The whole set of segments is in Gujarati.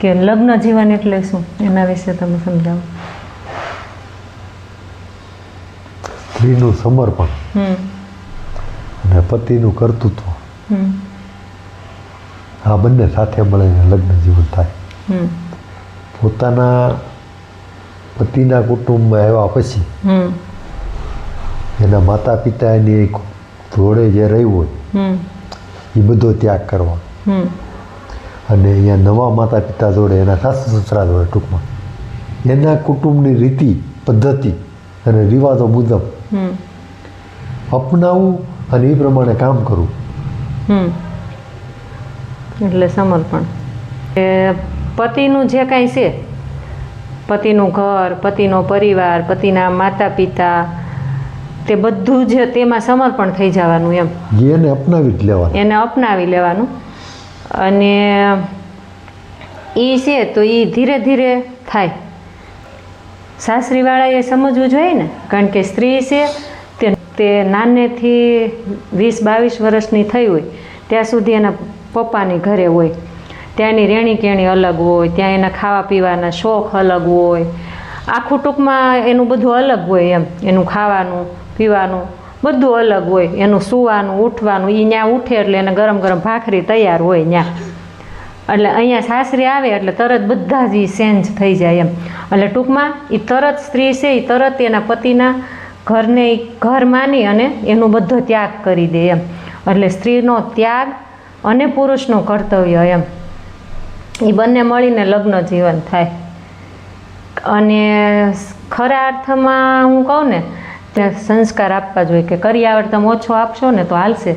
કે લગ્ન જીવન એટલે શું? એના વિશે તમે સમજાવો. સ્ત્રીનું સમર્પણ અને પતિનું કર્તૃત્વ. આ બંને સાથે મળીને લગ્ન જીવન થાય. પોતાના પતિના કુટુંબમાં આવ્યા પછી એના માતા પિતા એની જોડે જે રહ્યું હોય એ બધો ત્યાગ કરવા હમ. અને અહીંયા નવા માતા પિતા જોડે એના સાસુ સસરા જોડે ટૂંકમાં. એના કુટુંબની રીતિ પદ્ધતિ અને રિવાજો મુજબ અપનાવવું અને એ પ્રમાણે કામ કરવું. એટલે સમર્પણ. એ પતિનું જે કાંઈ છે પતિનું ઘર પતિનો પરિવાર પતિના માતા પિતા તે બધું જ તેમાં સમર્પણ થઈ જવાનું એમ. એને અપનાવી જ લેવાનું. એને અપનાવી લેવાનું. અને એ છે તો એ ધીરે ધીરે થાય. સાસરીવાળાએ સમજવું જોઈએ ને, કારણ કે સ્ત્રી છે, તે તે નાનેથી વીસ બાવીસ વર્ષની થઈ હોય, ત્યાં સુધી એના પપ્પાની ઘરે હોય. ત્યાંની રહેણી કેણી અલગ હોય, ત્યાં એના ખાવા પીવાના શોખ અલગ હોય. આખું ટૂંકમાં એનું બધું અલગ હોય એમ, એનું ખાવાનું, પીવાનું. બધું અલગ હોય. એનું સૂવાનું, ઉઠવાનું એ ત્યાં ઉઠે એટલે એને ગરમ ગરમ ભાખરી તૈયાર હોય ત્યાં એટલે અહીંયા સાસરી આવે એટલે તરત બધા જ એ ચેન્જ થઈ જાય એમ. એટલે ટૂંકમાં એ તરત સ્ત્રી છે એ તરત એના પતિના ઘરને ઘર માની અને એનો બધો ત્યાગ કરી દે એમ. એટલે સ્ત્રીનો ત્યાગ અને પુરુષનું કર્તવ્ય એમ. એ બંને મળીને લગ્ન જીવન થાય. અને ખરા અર્થમાં હું કહું ને સંસ્કાર આપવા જોઈએ કે કરી તમે ઓછો આપશો ને તો હાલશે.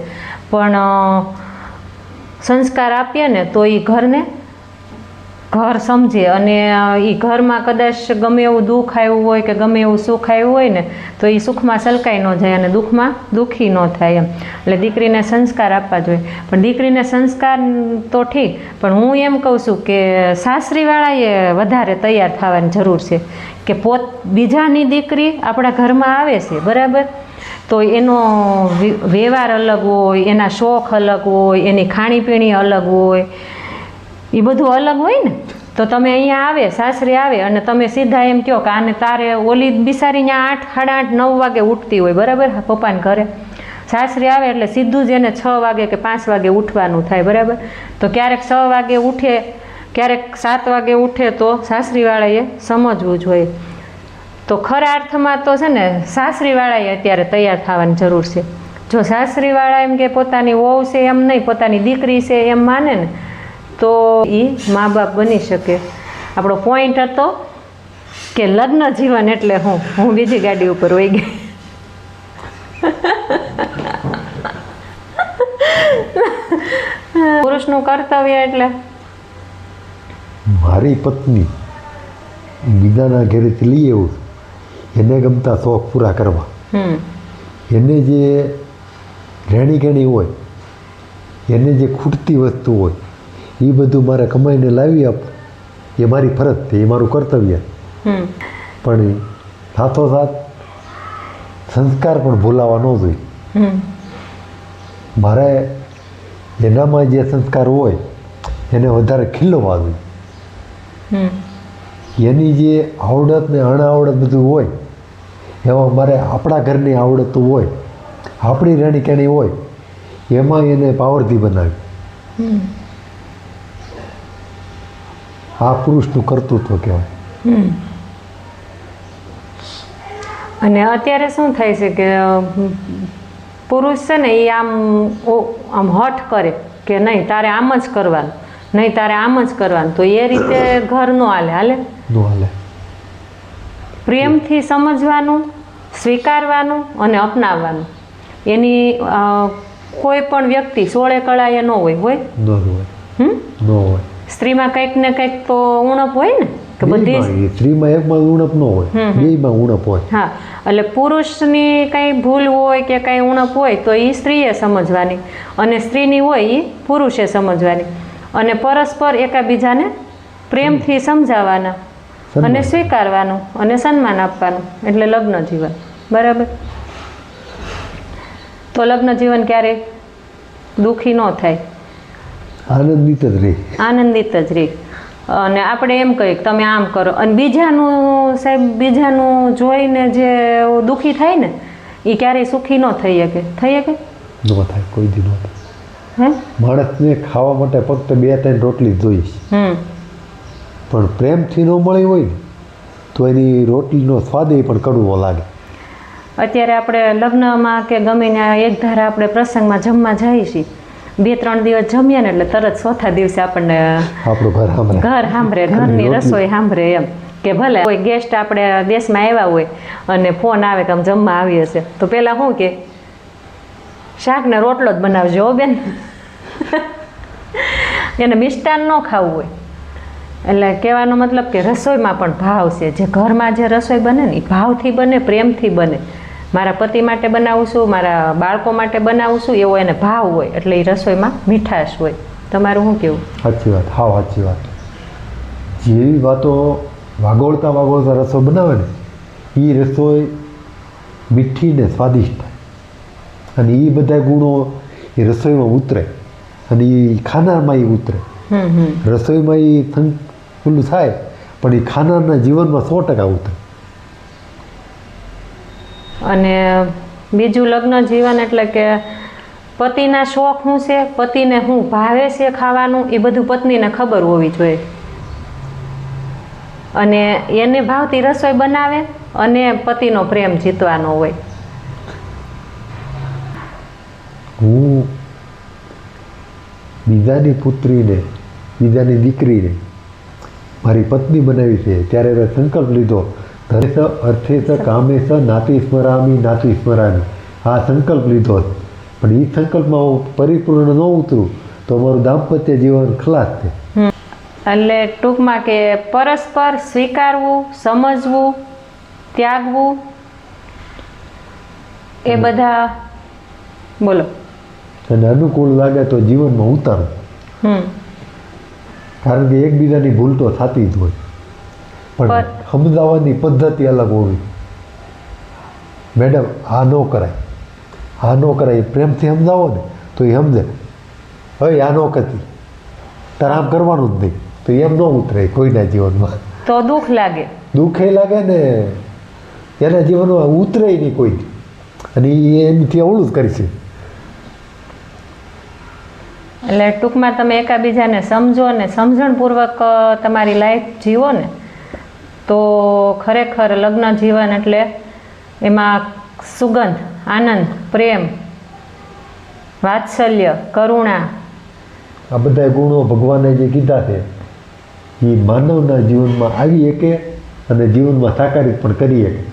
પણ સંસ્કાર આપીએ ને તો એ ઘરને ઘર સમજે અને એ ઘરમાં કદાચ ગમે એવું દુઃખ આવ્યું હોય કે ગમે એવું સુખ આવ્યું હોય ને, તો એ સુખમાં સલકાઈ ન જાય અને દુઃખમાં દુઃખી ન થાય એમ. એટલે દીકરીને સંસ્કાર આપવા જોઈએ. પણ દીકરીને સંસ્કાર તો ઠીક, પણ હું એમ કહું છું કે સાસરીવાળાએ વધારે તૈયાર થવાની જરૂર છે. કે પોત, બીજાની દીકરી આપણા ઘરમાં આવે છે, બરાબર? તો એનો વ્યવહાર અલગ હોય, એના શોખ અલગ હોય, એની ખાણીપીણી અલગ હોય એ બધું અલગ હોય ને, તો તમે અહીંયા આવે, સાસરે આવે અને તમે સીધા એમ કહો કે આને તારે ઓલી બિસારી ત્યાં આઠ, સાડા આઠ, નવ વાગે ઉઠતી હોય, બરાબર? પપ્પાને ઘરે. સાસરે આવે એટલે સીધું જ એને છ વાગે કે પાંચ વાગે ઉઠવાનું થાય, બરાબર? તો ક્યારેક છ વાગે ઉઠે, ક્યારેક સાત વાગે ઉઠે તો સાસરીવાળાએ સમજવું જોઈએ. તો ખરા અર્થમાં તો છે ને, સાસરીવાળાએ અત્યારે તૈયાર થવાની જરૂર છે. જો સાસરીવાળા એમ કે પોતાની વહુ છે એમ નહીં, પોતાની દીકરી છે એમ માને ને તો એ મા બાપ બની શકે. આપણો પોઈન્ટ હતો કે લગ્ન જીવન એટલે હું હું બીજી ગાડી ઉપર વહી ગઈ. પુરુષનું કર્તવ્ય એટલે? મારી પત્ની બીજાના ઘરેથી લઈ આવું. એને ગમતા શોખ પૂરા કરવા. એને જે રહેણી કહેણી હોય એને જે ખૂટતી વસ્તુ હોય એ બધું મારે કમાઈને લાવી આપ. એ મારી ફરજ છે એ મારું કર્તવ્ય પણ સાથોસાથ સંસ્કાર પણ ભૂલાવા ન જોઈએ મારે એનામાં જે સંસ્કાર હોય એને વધારે ખીલવા જોઈએ. એની જે આવડત ને અણઆવડત બધું હોય એમાં મારે આપણા ઘરની આવડતું હોય આપણી રહેણી કેણી હોય એમાં એને પાવરથી બનાવી. આ પુરુષનું કર્તૃત્વ કહેવાય. અને અત્યારે શું થાય છે કે પુરુષ છે ને એ આમ આમ હઠ કરે કે નહીં તારે આમ જ કરવાનું નહીં તારે આમ જ કરવાનું તો એ રીતે ઘર નો હાલે હાલે? હાલે. પ્રેમથી સમજવાનું સ્વીકારવાનું અને અપનાવવાનું. એની કોઈ પણ વ્યક્તિ સોળે કળાએ ન હોય હોય? ન હોય. ન હોય. સ્ત્રીમાં કંઈક ને કંઈક તો ઉણપ હોય ને કે બધી સ્ત્રીમાં એકમાં ઉણપ ન હોય હમ. ઉણપ હોય. હા એટલે પુરુષની કંઈ ભૂલ હોય કે કંઈ ઉણપ હોય તો એ સ્ત્રીએ સમજવાની અને સ્ત્રીની હોય એ પુરુષે સમજવાની અને પરસ્પર એકાબીજાને પ્રેમથી સમજાવવાના અને સ્વીકારવાનું અને સન્માન આપવાનું એટલે લગ્ન જીવન. બરાબર? તો લગ્ન જીવન ક્યારેય દુઃખી ન થાય. આનંદિત જ રહી આનંદિત જ રહી અને આપણે એમ કહીએ કે તમે આમ કરો. અને બીજાનું સાહેબ બીજાનું જોઈને જે દુઃખી થાય ને એ ક્યારેય સુખી ન થઈ શકે. થઈ શકે? ન થાય કોઈ દી ન થાય. હે? માણસને ખાવા માટે ફક્ત બે ત્રણ રોટલી જોઈશ પણ પ્રેમથી ન મળી હોય ને તો એની રોટલીનો સ્વાદ એ પણ કડવો લાગે. અત્યારે આપણે લગ્નમાં કે ગમે ત્યાં એક ધારા આપણે પ્રસંગમાં જમવા જઈએ છીએ. બે ત્રણ દિવસ જમીએ ને એટલે તરત ચોથા દિવસે આપણને ઘર સાંભળે. ઘરની રસોઈ સાંભળે એમ. કે ભલે કોઈ ગેસ્ટ આપણે દેશમાં આવ્યા હોય અને ફોન આવે કે આમ જમવા આવી હશે તો પહેલાં શું કે શાક ને રોટલો જ બનાવજો બેન. એને મિષ્ટાન ન ખાવું હોય. એટલે કહેવાનો મતલબ કે રસોઈમાં પણ ભાવ છે. જે ઘરમાં જે રસોઈ બને ને એ ભાવથી બને પ્રેમથી બને. મારા પતિ માટે બનાવું છું મારા બાળકો માટે બનાવું છું એવો એને ભાવ હોય એટલે એ રસોઈમાં મીઠાશ હોય. તમારું શું કેવું? સાચી વાત હા સાચી વાત. જેવી વાતો વાગોળતા વાગોળતા રસોઈ બનાવે ને એ રસોઈ મીઠી ને સ્વાદિષ્ટ થાય. અને એ બધા ગુણો એ રસોઈમાં ઉતરે. અને એ ખાનારમાં એ ઉતરે રસોઈમાં એ પેલું થાય પણ એ ખાનારના જીવનમાં સો ટકા ઉતરે. અને બીજું લગ્ન જીવન એટલે કે પતિના શોખ શું છે, પતિને શું ભાવે છે ખાવાનું, એ બધું પત્નીને ખબર હોવી જોઈએ. અને એને ભાવતી રસોઈ બનાવે અને પતિનો પ્રેમ જીતવાનો હોય. હું બીજાની પુત્રીને, બીજાની દીકરીને મારી પત્ની બનાવી છે. ત્યારે સંકલ્પ લીધો સ અર્થે સ કામે સ નાતી સ્મરામી નાતી સ્મરામી. આ સંકલ્પ લીધો. પણ એ સંકલ્પમાં હું પરિપૂર્ણ ન ઉતરું તો મારું દાંપત્ય જીવન ખલાસ છે એટલે ટૂંકમાં કે પરસ્પર સ્વીકારવું સમજવું ત્યાગવું એ બધા બોલો. અને અનુકૂળ લાગે તો જીવનમાં ઉતારવું કારણ કે એકબીજાની ભૂલ તો થતી જ હોય. પણ સમજાવવાની પદ્ધતિ અલગ હોવી. મેડમ આ ન કરાય. આ ન કરાય પ્રેમથી સમજાવો ને તો એ સમજે. હવે આ ન કરતી. તારે આમ કરવાનું જ નહીં. તો એમ ન ઉતરે કોઈના જીવનમાં. તો દુઃખ લાગે. દુઃખે લાગે ને એના જીવનમાં ઉતરે નહીં કોઈ. અને એ એમથી અવળું જ કરી છે. એટલે ટૂંકમાં તમે એકાબીજાને સમજો ને સમજણપૂર્વક તમારી લાઈફ જીવો ને. તો ખરેખર લગ્ન જીવન એટલે એમાં સુગંધ આનંદ પ્રેમ વાત્સલ્ય કરુણા. આ બધા ગુણો ભગવાને જે કીધા છે એ માનવના જીવનમાં આવી શકે અને જીવનમાં સાકારિત પણ કરી શકે.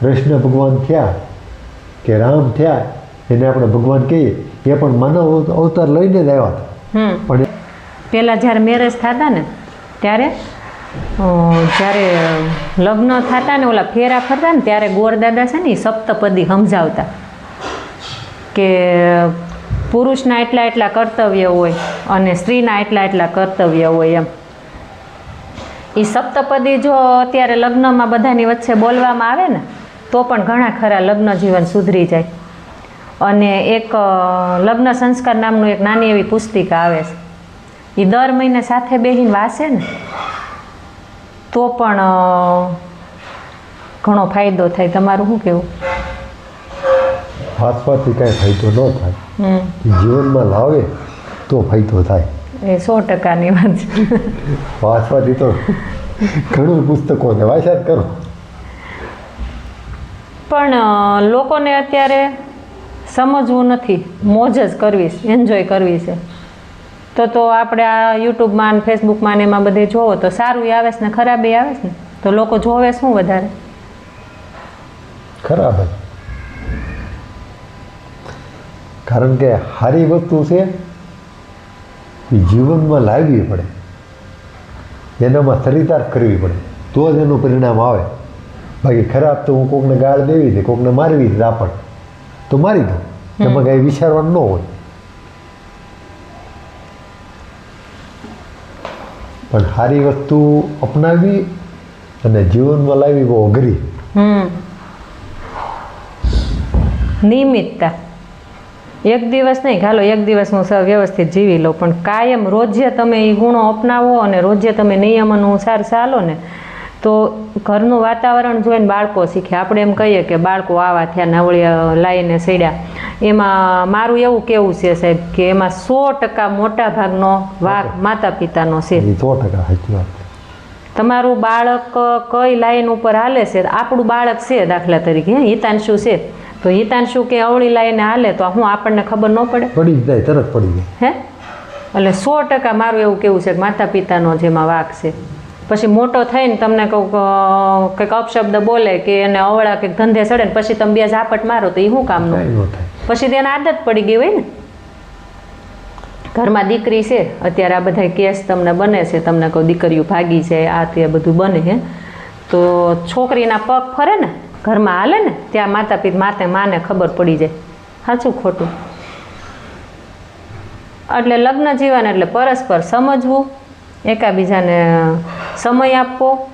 કૃષ્ણ ભગવાન થયા કે રામ થયા એને આપણે ભગવાન કહીએ એ પણ માનવ અવતાર લઈને જ આવ્યા હતા. હમ. પણ પહેલાં જ્યારે મેરેજ થતા ને ત્યારે જ્યારે લગ્ન થતા ને ઓલા ફેરા ફરતા ને ત્યારે ગોરદાદા છે ને એ સપ્તપદી સમજાવતા કે પુરુષના એટલા એટલા કર્તવ્ય હોય અને સ્ત્રીના એટલા એટલા કર્તવ્ય હોય એમ. એ સપ્તપદી જો અત્યારે લગ્નમાં બધાની વચ્ચે બોલવામાં આવે ને, તો પણ ઘણા ખરા લગ્ન જીવન સુધરી જાય. અને એક લગ્ન સંસ્કાર નામનું એક નાની એવી પુસ્તિકા આવે છે. એ દર મહિને સાથે બેહીને વાંચે ને તો પણ ઘણો ફાયદો થાય. તમારું શું કેવું? વાંચવાથી કાંઈ ફાયદો ન થાય. જીવનમાં લાવે તો ફાયદો થાય. એ સો ટકાની વાત છે. વાંચવાથી તો ઘણું પુસ્તકો છે વાંચ્યા કરો. પણ લોકોને અત્યારે સમજવું નથી. મોજ જ કરવી છે. એન્જોય કરવી છે. તો તો આપણે આ યુટ્યુબમાં ને ફેસબુકમાં ને એમાં બધે જોવો તો સારું આવે છે ને ખરાબ આવે છે ને? તો લોકો જોવે શું વધારે? ખરાબ કારણ કે સારી વસ્તુ છે એ જીવનમાં લાવવી પડે. એનામાં ચરિતાર્થ કરવી પડે. તો જ એનું પરિણામ આવે. બાકી ખરાબ તો હું કોકને ગાળ દેવી છે કોકને મારવી છે આપણ તો મારી દઉં. એમાં કાંઈ વિચારવાનું ન હોય. પણ સારી વસ્તુ અપનાવી અને જીવનમાં લાવી બહુ અઘરી. નિયમિતતા એક દિવસ નહીં, ઘાલો, એક દિવસ હું વ્યવસ્થિત જીવી લઉં, પણ કાયમ રોજે તમે એ ગુણો અપનાવો અને રોજે તમે નિયમ અનુસાર ચાલો ને તો ઘરનું વાતાવરણ જોઈને બાળકો શીખે. આપણે એમ કહીએ કે બાળકો આવા થયા નવળિયા લાઈને સડ્યા. એમાં મારું એવું કેવું છે સાહેબ કે એમાં સો ટકા મોટા ભાગનો વાક માતા પિતાનો છે. સો ટકા સાચી વાત. તમારું બાળક કઈ લાઈન ઉપર હાલે છે? આપણું બાળક છે દાખલા તરીકે હિતાંશુ છે. તો હિતાંશુ કે અવળી લાઈને હાલે તો હું આપણને ખબર ન પડે? પડી જાય તરત પડી જાય. હે? એટલે સો ટકા મારું એવું કેવું છે કે માતા પિતાનો જેમાં વાક છે. પછી મોટો થઈને તમને કહું કંઈક અપશબ્દ બોલે કે એને અવળા કંઈક ધંધે ચડે ને પછી તમે બે ઝાપટ મારો તો એ શું કામનું? પછી તેને આદત પડી ગઈ હોય ને. ઘરમાં દીકરી છે અત્યારે આ બધા કેસ તમને બને છે તમને કહું દીકરીઓ ભાગી છે આ તે બધું બને હે તો છોકરીના પગ ફરે ને ઘરમાં હાલે ને ત્યાં માતા પિતા માતે માને ખબર પડી જાય. સાચું ખોટું. એટલે લગ્ન જીવન એટલે પરસ્પર સમજવું એકાબીજાને સમય આપવો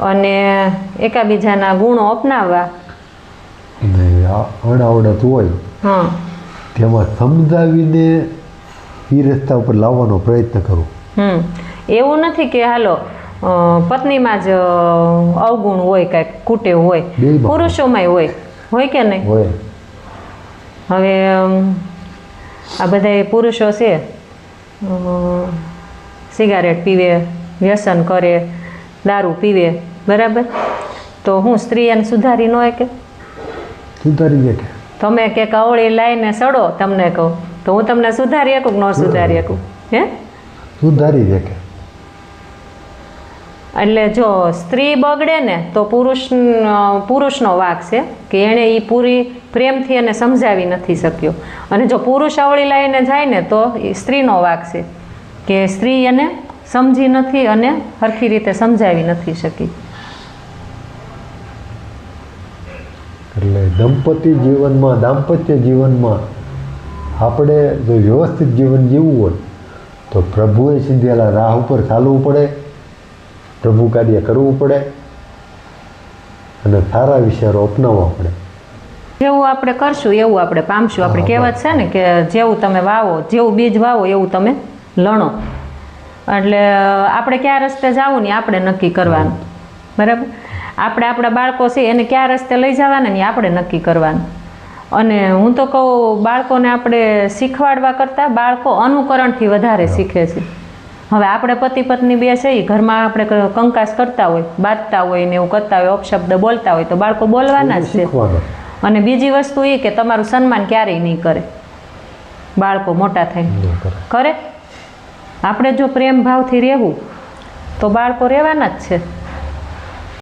અને એકાબીજાના ગુણો અપનાવવા. અણાવડત હોય હા. તેમાં સમજાવીને એ રસ્તા ઉપર લાવવાનો પ્રયત્ન કરું. હમ. એવું નથી કે હાલો પત્નીમાં જ અવગુણ હોય કાંઈક કુટે હોય. પુરુષોમાં પુરુષોમાંય હોય. હોય કે નહીં? હોય. હવે આ બધા પુરુષો છે. સિગારેટ પીવે. વ્યસન કરે દારૂ પીવે બરાબર? તો હું સ્ત્રી એને સુધારી ન કે સુધારી શકે. તમે કે કવળી લઈને સડો તમને કહું. તો હું તમને સુધારી શકું ન સુધારી શકું. હે? સુધારી શકે. એટલે જો સ્ત્રી બગડે ને તો પુરુષ પુરુષનો વાક છે કે એણે એ પૂરી પ્રેમથી એને સમજાવી નથી શક્યો. અને જો પુરુષ અવળી લાવીને જાય ને તો એ સ્ત્રીનો વાક છે કે સ્ત્રી એને સમજી નથી અને સરખી રીતે સમજાવી નથી શકી. એટલે દંપતી જીવનમાં દાંપત્ય જીવનમાં આપણે જો વ્યવસ્થિત જીવન જીવવું હોય તો પ્રભુએ સીધેલા રાહ ઉપર ચાલવું પડે પ્રભુ કાર્ય કરવું પડે અને સારા વિચારો અપનાવવા પડે. જેવું આપણે કરશું એવું આપણે પામશું. આપણે કહેવત છે ને કે જેવું તમે વાવો જેવું બીજ વાવો એવું તમે લણો. એટલે આપણે કયા રસ્તે જવું ને આપણે નક્કી કરવાનું. બરાબર? આપણે આપણા બાળકો છે એને કયા રસ્તે લઈ જવાના ને આપણે નક્કી કરવાનું. અને હું તો કહું બાળકોને આપણે શીખવાડવા કરતાં બાળકો અનુકરણથી વધારે શીખે છે. હવે આપણે પતિ પત્ની બે છે એ ઘરમાં આપણે કંકાસ કરતા હોય બાંધતા હોય ને એવું કરતા હોય અપશબ્દ બોલતા હોય તો બાળકો બોલવાના જ છે. અને બીજી વસ્તુ એ કે તમારું સન્માન ક્યારેય નહીં કરે. બાળકો મોટા થાય. કરે? આપણે જો પ્રેમ ભાવથી રહેવું તો બાળકો રહેવાના જ છે.